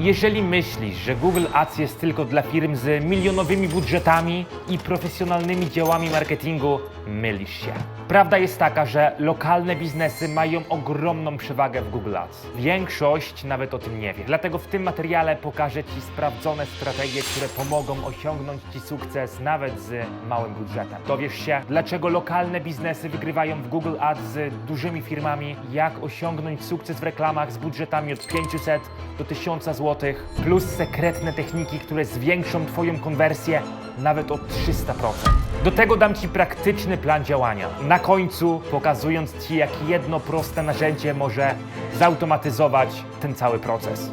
Jeżeli myślisz, że Google Ads jest tylko dla firm z milionowymi budżetami i profesjonalnymi działami marketingu, mylisz się. Prawda jest taka, że lokalne biznesy mają ogromną przewagę w Google Ads. Większość nawet o tym nie wie. Dlatego w tym materiale pokażę Ci sprawdzone strategie, które pomogą osiągnąć Ci sukces nawet z małym budżetem. Dowiesz się, dlaczego lokalne biznesy wygrywają w Google Ads z dużymi firmami, jak osiągnąć sukces w reklamach z budżetami od 500 do 1000 zł, plus sekretne techniki, które zwiększą Twoją konwersję nawet o 300%. Do tego dam Ci praktyczny plan działania. Na końcu pokazując Ci, jak jedno proste narzędzie może zautomatyzować ten cały proces.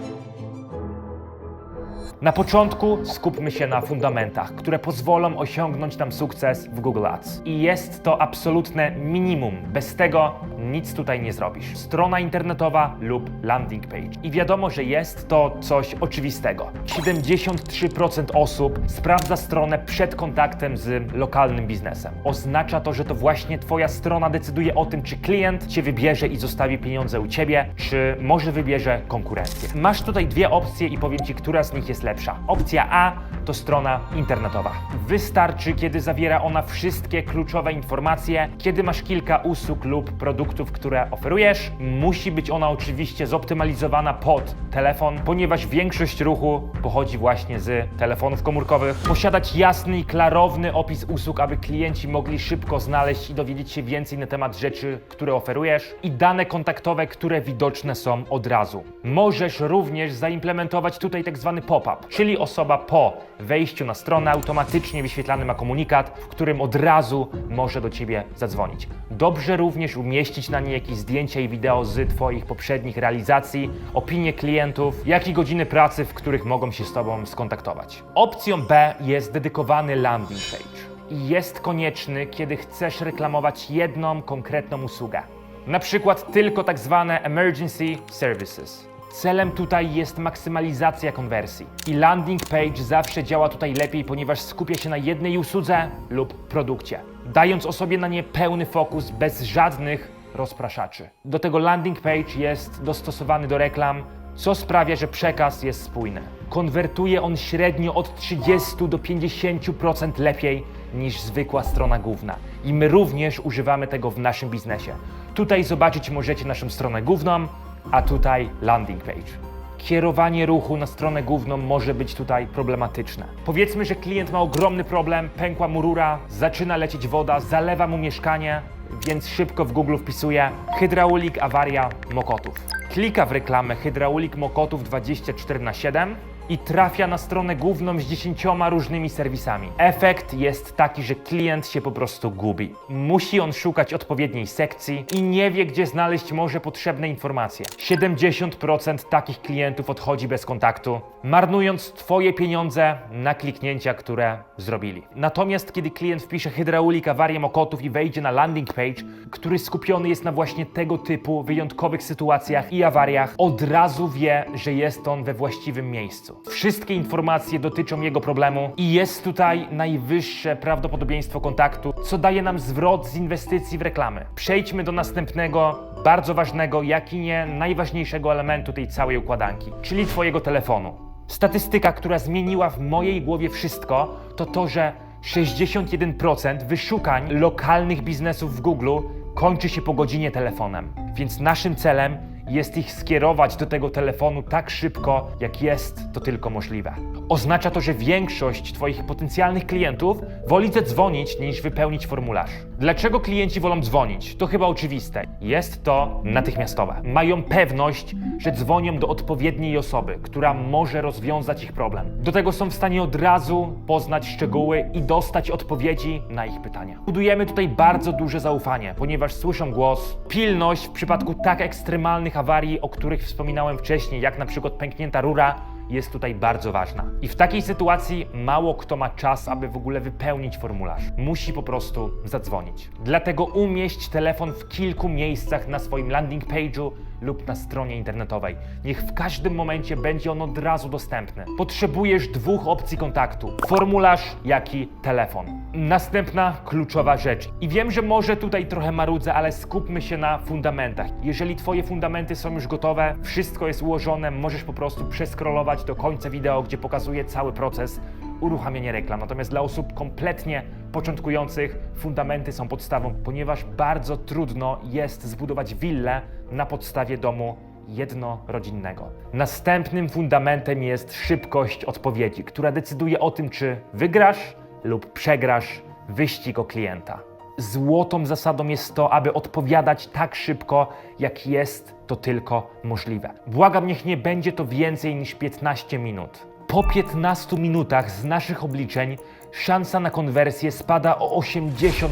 Na początku skupmy się na fundamentach, które pozwolą osiągnąć nam sukces w Google Ads. I jest to absolutne minimum. Bez tego nic tutaj nie zrobisz. Strona internetowa lub landing page. I wiadomo, że jest to coś oczywistego. 73% osób sprawdza stronę przed kontaktem z lokalnym biznesem. Oznacza to, że to właśnie Twoja strona decyduje o tym, czy klient Cię wybierze i zostawi pieniądze u Ciebie, czy może wybierze konkurencję. Masz tutaj dwie opcje i powiem Ci, która z nich jest lepsza. Opcja A to strona internetowa. Wystarczy, kiedy zawiera ona wszystkie kluczowe informacje, kiedy masz kilka usług lub produktów, które oferujesz. Musi być ona oczywiście zoptymalizowana pod telefon, ponieważ większość ruchu pochodzi właśnie z telefonów komórkowych. Posiadać jasny i klarowny opis usług, aby klienci mogli szybko znaleźć i dowiedzieć się więcej na temat rzeczy, które oferujesz i dane kontaktowe, które widoczne są od razu. Możesz również zaimplementować tutaj tak zwany pop-up, czyli osoba po wejściu na stronę automatycznie wyświetlany ma komunikat, w którym od razu może do Ciebie zadzwonić. Dobrze również umieścić na niej jakieś zdjęcia i wideo z Twoich poprzednich realizacji, opinie klientów, jak i godziny pracy, w których mogą się z Tobą skontaktować. Opcją B jest dedykowany landing page i jest konieczny, kiedy chcesz reklamować jedną konkretną usługę. Na przykład tylko tak zwane emergency services. Celem tutaj jest maksymalizacja konwersji. I landing page zawsze działa tutaj lepiej, ponieważ skupia się na jednej usłudze lub produkcie, dając osobie na nie pełny fokus bez żadnych rozpraszaczy. Do tego landing page jest dostosowany do reklam, co sprawia, że przekaz jest spójny. Konwertuje on średnio od 30 do 50% lepiej niż zwykła strona główna. I my również używamy tego w naszym biznesie. Tutaj zobaczyć możecie naszą stronę główną, a tutaj landing page. Kierowanie ruchu na stronę główną może być tutaj problematyczne. Powiedzmy, że klient ma ogromny problem, pękła mu rura, zaczyna lecieć woda, zalewa mu mieszkanie, więc szybko w Google wpisuje hydraulik, awaria, Mokotów. Klika w reklamę hydraulik Mokotów 24 na 7 i trafia na stronę główną z dziesięcioma różnymi serwisami. Efekt jest taki, że klient się po prostu gubi. Musi on szukać odpowiedniej sekcji i nie wie, gdzie znaleźć może potrzebne informacje. 70% takich klientów odchodzi bez kontaktu, marnując Twoje pieniądze na kliknięcia, które zrobili. Natomiast kiedy klient wpisze hydraulik, awarię mokotów i wejdzie na landing page, który skupiony jest na właśnie tego typu wyjątkowych sytuacjach i awariach, od razu wie, że jest on we właściwym miejscu. Wszystkie informacje dotyczą jego problemu i jest tutaj najwyższe prawdopodobieństwo kontaktu, co daje nam zwrot z inwestycji w reklamy. Przejdźmy do następnego, bardzo ważnego, jak i nie najważniejszego elementu tej całej układanki, czyli Twojego telefonu. Statystyka, która zmieniła w mojej głowie wszystko, to to, że 61% wyszukań lokalnych biznesów w Google kończy się po godzinie telefonem. Więc naszym celem jest ich skierować do tego telefonu tak szybko, jak jest to tylko możliwe. Oznacza to, że większość Twoich potencjalnych klientów woli zadzwonić niż wypełnić formularz. Dlaczego klienci wolą dzwonić? To chyba oczywiste. Jest to natychmiastowe. Mają pewność, że dzwonią do odpowiedniej osoby, która może rozwiązać ich problem. Do tego są w stanie od razu poznać szczegóły i dostać odpowiedzi na ich pytania. Budujemy tutaj bardzo duże zaufanie, ponieważ słyszą głos, pilność w przypadku tak ekstremalnych awarii, o których wspominałem wcześniej, jak na przykład pęknięta rura, jest tutaj bardzo ważna. I w takiej sytuacji mało kto ma czas, aby w ogóle wypełnić formularz. Musi po prostu zadzwonić. Dlatego umieść telefon w kilku miejscach na swoim landing page'u lub na stronie internetowej. Niech w każdym momencie będzie on od razu dostępny. Potrzebujesz dwóch opcji kontaktu: formularz, jak i telefon. Następna kluczowa rzecz. I wiem, że może tutaj trochę marudzę, ale skupmy się na fundamentach. Jeżeli Twoje fundamenty są już gotowe, wszystko jest ułożone, możesz po prostu przeskrolować do końca wideo, gdzie pokazuję cały proces uruchamiania reklam. Natomiast dla osób kompletnie początkujących fundamenty są podstawą, ponieważ bardzo trudno jest zbudować willę na podstawie domu jednorodzinnego. Następnym fundamentem jest szybkość odpowiedzi, która decyduje o tym, czy wygrasz lub przegrasz wyścig o klienta. Złotą zasadą jest to, aby odpowiadać tak szybko, jak jest to tylko możliwe. Błagam, niech nie będzie to więcej niż 15 minut. Po 15 minutach z naszych obliczeń szansa na konwersję spada o 80%.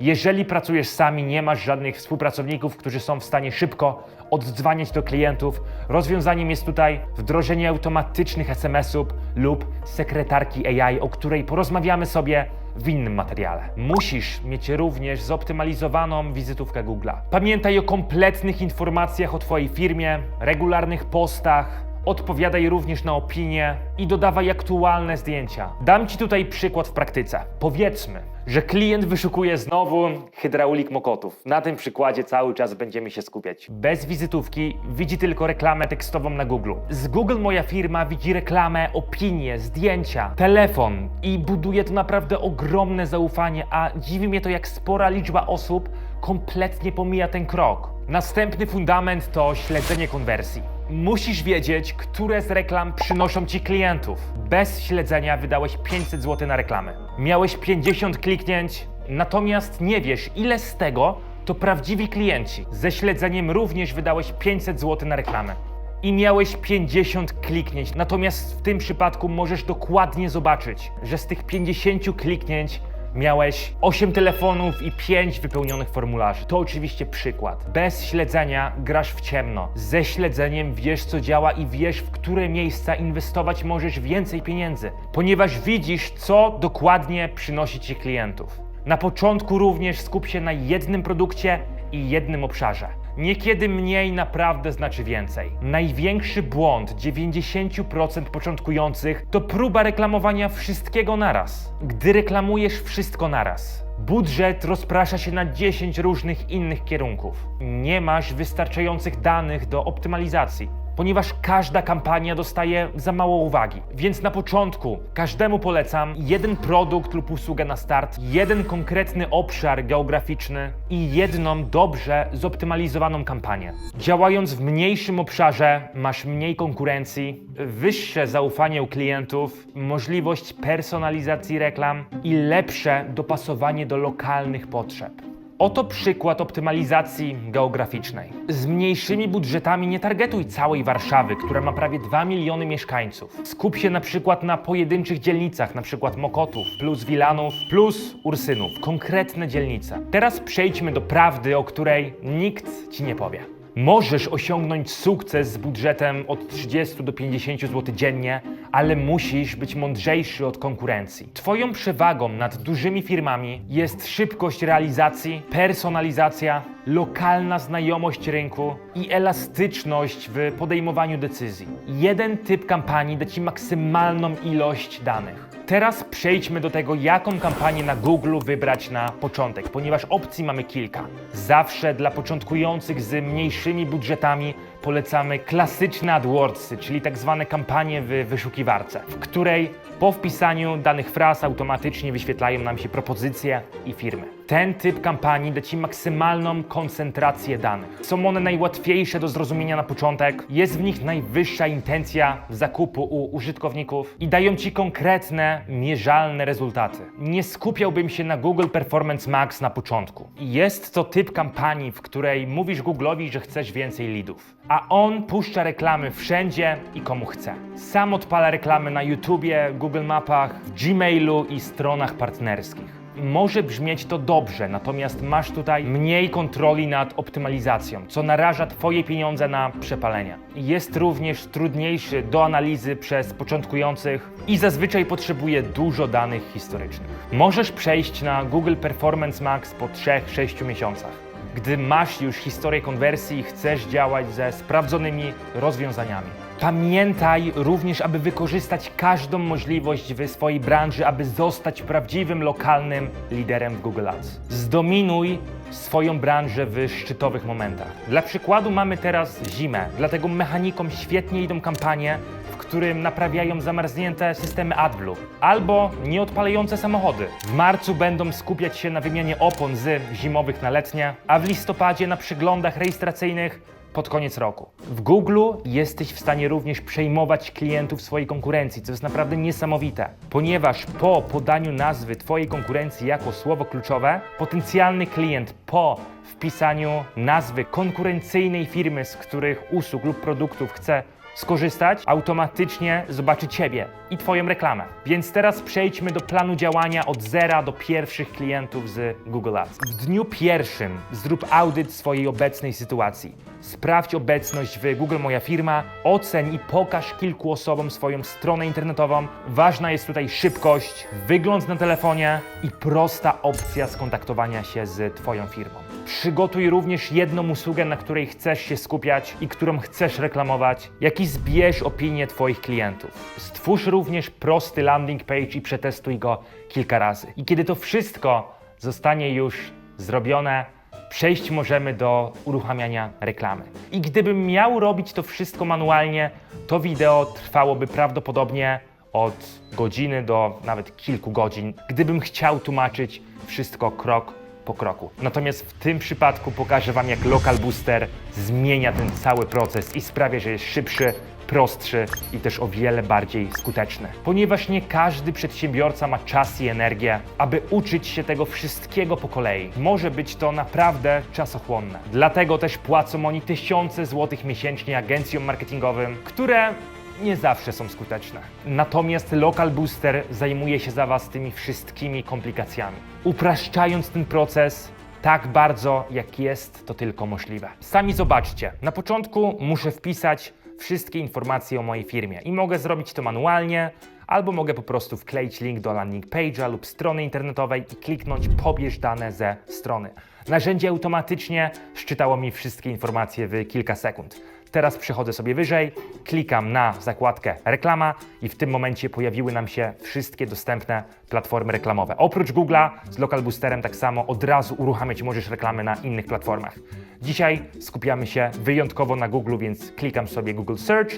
Jeżeli pracujesz sami, nie masz żadnych współpracowników, którzy są w stanie szybko oddzwaniać do klientów, rozwiązaniem jest tutaj wdrożenie automatycznych SMS-ów lub sekretarki AI, o której porozmawiamy sobie w innym materiale. Musisz mieć również zoptymalizowaną wizytówkę Google'a. Pamiętaj o kompletnych informacjach o Twojej firmie, regularnych postach, Odpowiadaj również na opinie i dodawaj aktualne zdjęcia. Dam Ci tutaj przykład w praktyce. Powiedzmy, że klient wyszukuje znowu hydraulik mokotów. Na tym przykładzie cały czas będziemy się skupiać. Bez wizytówki widzi tylko reklamę tekstową na Google. Z Google moja firma widzi reklamę, opinie, zdjęcia, telefon i buduje to naprawdę ogromne zaufanie, a dziwi mnie to jak spora liczba osób kompletnie pomija ten krok. Następny fundament to śledzenie konwersji. Musisz wiedzieć, które z reklam przynoszą ci klientów. Bez śledzenia wydałeś 500 zł na reklamy. Miałeś 50 kliknięć, natomiast nie wiesz, ile z tego to prawdziwi klienci. Ze śledzeniem również wydałeś 500 zł na reklamę. I miałeś 50 kliknięć, natomiast w tym przypadku możesz dokładnie zobaczyć, że z tych 50 kliknięć Miałeś 8 telefonów i 5 wypełnionych formularzy. To oczywiście przykład. Bez śledzenia grasz w ciemno. Ze śledzeniem wiesz, co działa i wiesz, w które miejsca inwestować możesz więcej pieniędzy, ponieważ widzisz, co dokładnie przynosi ci klientów. Na początku również skup się na jednym produkcie i jednym obszarze. Niekiedy mniej naprawdę znaczy więcej. Największy błąd 90% początkujących to próba reklamowania wszystkiego naraz. Gdy reklamujesz wszystko naraz, budżet rozprasza się na 10 różnych innych kierunków. Nie masz wystarczających danych do optymalizacji ponieważ każda kampania dostaje za mało uwagi. Więc na początku każdemu polecam jeden produkt lub usługę na start, jeden konkretny obszar geograficzny i jedną dobrze zoptymalizowaną kampanię. Działając w mniejszym obszarze, masz mniej konkurencji, wyższe zaufanie u klientów, możliwość personalizacji reklam i lepsze dopasowanie do lokalnych potrzeb. Oto przykład optymalizacji geograficznej. Z mniejszymi budżetami nie targetuj całej Warszawy, która ma prawie 2 miliony mieszkańców. Skup się na przykład na pojedynczych dzielnicach, na przykład Mokotów, plus Wilanów, plus Ursynów. Konkretne dzielnice. Teraz przejdźmy do prawdy, o której nikt ci nie powie. Możesz osiągnąć sukces z budżetem od 30 do 50 zł dziennie, ale musisz być mądrzejszy od konkurencji. Twoją przewagą nad dużymi firmami jest szybkość realizacji, personalizacja, lokalna znajomość rynku i elastyczność w podejmowaniu decyzji. Jeden typ kampanii da Ci maksymalną ilość danych. Teraz przejdźmy do tego, jaką kampanię na Google wybrać na początek, ponieważ opcji mamy kilka. Zawsze dla początkujących z mniejszymi budżetami polecamy klasyczne AdWordsy, czyli tak zwane kampanie w wyszukiwarce, w której po wpisaniu danych fraz automatycznie wyświetlają nam się propozycje i firmy. Ten typ kampanii da Ci maksymalną koncentrację danych. Są one najłatwiejsze do zrozumienia na początek, jest w nich najwyższa intencja zakupu u użytkowników i dają Ci konkretne, mierzalne rezultaty. Nie skupiałbym się na Google Performance Max na początku. Jest to typ kampanii, w której mówisz Google'owi, że chcesz więcej leadów, a on puszcza reklamy wszędzie i komu chce. Sam odpala reklamy na YouTubie, Google Mapach, Gmailu i stronach partnerskich. Może brzmieć to dobrze, natomiast masz tutaj mniej kontroli nad optymalizacją, co naraża Twoje pieniądze na przepalenia. Jest również trudniejszy do analizy przez początkujących i zazwyczaj potrzebuje dużo danych historycznych. Możesz przejść na Google Performance Max po 3-6 miesiącach. Gdy masz już historię konwersji i chcesz działać ze sprawdzonymi rozwiązaniami. Pamiętaj również, aby wykorzystać każdą możliwość w swojej branży, aby zostać prawdziwym lokalnym liderem w Google Ads. Zdominuj swoją branżę w szczytowych momentach. Dla przykładu mamy teraz zimę, dlatego mechanikom świetnie idą kampanie, którym naprawiają zamarznięte systemy AdBlue albo nieodpalające samochody. W marcu będą skupiać się na wymianie opon z zimowych na letnie, a w listopadzie na przyglądach rejestracyjnych pod koniec roku. W Google jesteś w stanie również przejmować klientów swojej konkurencji, co jest naprawdę niesamowite, ponieważ po podaniu nazwy Twojej konkurencji jako słowo kluczowe, potencjalny klient po wpisaniu nazwy konkurencyjnej firmy, z których usług lub produktów chce skorzystać, automatycznie zobaczy Ciebie i Twoją reklamę. Więc teraz przejdźmy do planu działania od zera do pierwszych klientów z Google Ads. W dniu pierwszym zrób audyt swojej obecnej sytuacji. Sprawdź obecność w Google Moja Firma, oceń i pokaż kilku osobom swoją stronę internetową. Ważna jest tutaj szybkość, wygląd na telefonie i prosta opcja skontaktowania się z Twoją firmą. Przygotuj również jedną usługę, na której chcesz się skupiać i którą chcesz reklamować, jak i zbierz opinie Twoich klientów. Stwórz również prosty landing page i przetestuj go kilka razy. I kiedy to wszystko zostanie już zrobione, przejść możemy do uruchamiania reklamy. I gdybym miał robić to wszystko manualnie, to wideo trwałoby prawdopodobnie od godziny do nawet kilku godzin, gdybym chciał tłumaczyć wszystko krok po kroku. Natomiast w tym przypadku pokażę Wam, jak Local Booster zmienia ten cały proces i sprawia, że jest szybszy, prostszy i też o wiele bardziej skuteczny. Ponieważ nie każdy przedsiębiorca ma czas i energię, aby uczyć się tego wszystkiego po kolei. Może być to naprawdę czasochłonne. Dlatego też płacą oni tysiące złotych miesięcznie agencjom marketingowym, które nie zawsze są skuteczne. Natomiast Local Booster zajmuje się za Was tymi wszystkimi komplikacjami, upraszczając ten proces tak bardzo, jak jest to tylko możliwe. Sami zobaczcie. Na początku muszę wpisać wszystkie informacje o mojej firmie i mogę zrobić to manualnie, albo mogę po prostu wkleić link do landing page'a lub strony internetowej i kliknąć pobierz dane ze strony. Narzędzie automatycznie szczytało mi wszystkie informacje w kilka sekund. Teraz przechodzę sobie wyżej, klikam na zakładkę reklama i w tym momencie pojawiły nam się wszystkie dostępne platformy reklamowe. Oprócz Google'a z Local Boosterem tak samo od razu uruchamiać możesz reklamy na innych platformach. Dzisiaj skupiamy się wyjątkowo na Google, więc klikam sobie Google Search.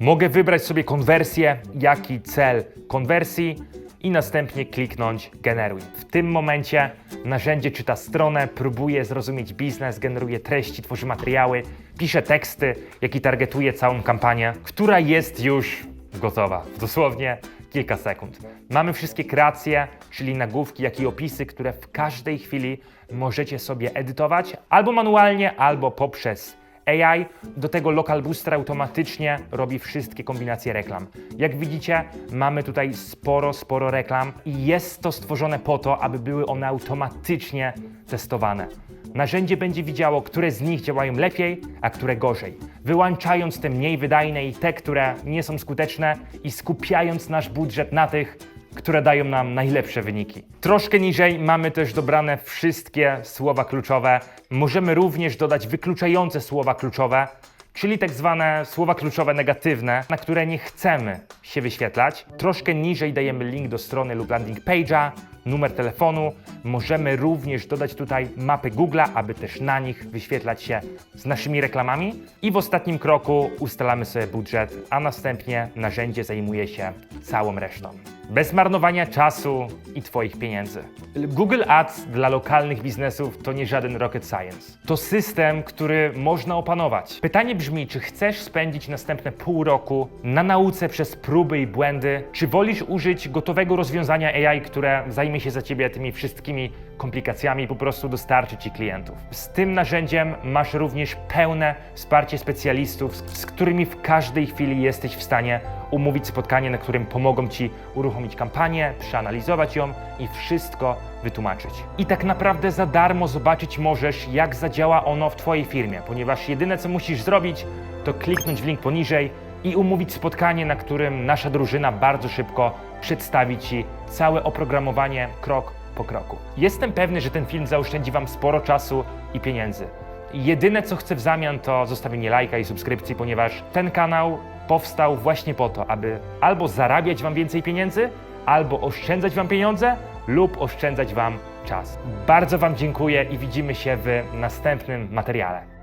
Mogę wybrać sobie konwersję, jaki cel konwersji i następnie kliknąć generuj. W tym momencie narzędzie czyta stronę, próbuje zrozumieć biznes, generuje treści, tworzy materiały, pisze teksty, jak i targetuje całą kampanię, która jest już gotowa. Dosłownie kilka sekund. Mamy wszystkie kreacje, czyli nagłówki, jak i opisy, które w każdej chwili możecie sobie edytować albo manualnie, albo poprzez AI. Do tego Local Booster automatycznie robi wszystkie kombinacje reklam. Jak widzicie, mamy tutaj sporo, sporo reklam i jest to stworzone po to, aby były one automatycznie testowane. Narzędzie będzie widziało, które z nich działają lepiej, a które gorzej, wyłączając te mniej wydajne i te, które nie są skuteczne i skupiając nasz budżet na tych, które dają nam najlepsze wyniki. Troszkę niżej mamy też dobrane wszystkie słowa kluczowe. Możemy również dodać wykluczające słowa kluczowe, czyli tak zwane słowa kluczowe negatywne, na które nie chcemy się wyświetlać. Troszkę niżej dajemy link do strony lub landing page'a, numer telefonu. Możemy również dodać tutaj mapy Google'a, aby też na nich wyświetlać się z naszymi reklamami. I w ostatnim kroku ustalamy sobie budżet, a następnie narzędzie zajmuje się całą resztą. Bez marnowania czasu i Twoich pieniędzy. Google Ads dla lokalnych biznesów to nie żaden rocket science. To system, który można opanować. Pytanie brzmi, czy chcesz spędzić następne pół roku na nauce przez próby i błędy, czy wolisz użyć gotowego rozwiązania AI, które zajmie się za Ciebie tymi wszystkimi komplikacjami i po prostu dostarczy Ci klientów. Z tym narzędziem masz również pełne wsparcie specjalistów, z którymi w każdej chwili jesteś w stanie umówić spotkanie, na którym pomogą Ci uruchomić kampanię, przeanalizować ją i wszystko wytłumaczyć. I tak naprawdę za darmo zobaczyć możesz, jak zadziała ono w Twojej firmie, ponieważ jedyne co musisz zrobić, to kliknąć w link poniżej i umówić spotkanie, na którym nasza drużyna bardzo szybko przedstawi Ci całe oprogramowanie krok po kroku. Jestem pewny, że ten film zaoszczędzi Wam sporo czasu i pieniędzy. Jedyne co chcę w zamian to zostawienie lajka i subskrypcji, ponieważ ten kanał powstał właśnie po to, aby albo zarabiać Wam więcej pieniędzy, albo oszczędzać Wam pieniądze, lub oszczędzać Wam czas. Bardzo Wam dziękuję i widzimy się w następnym materiale.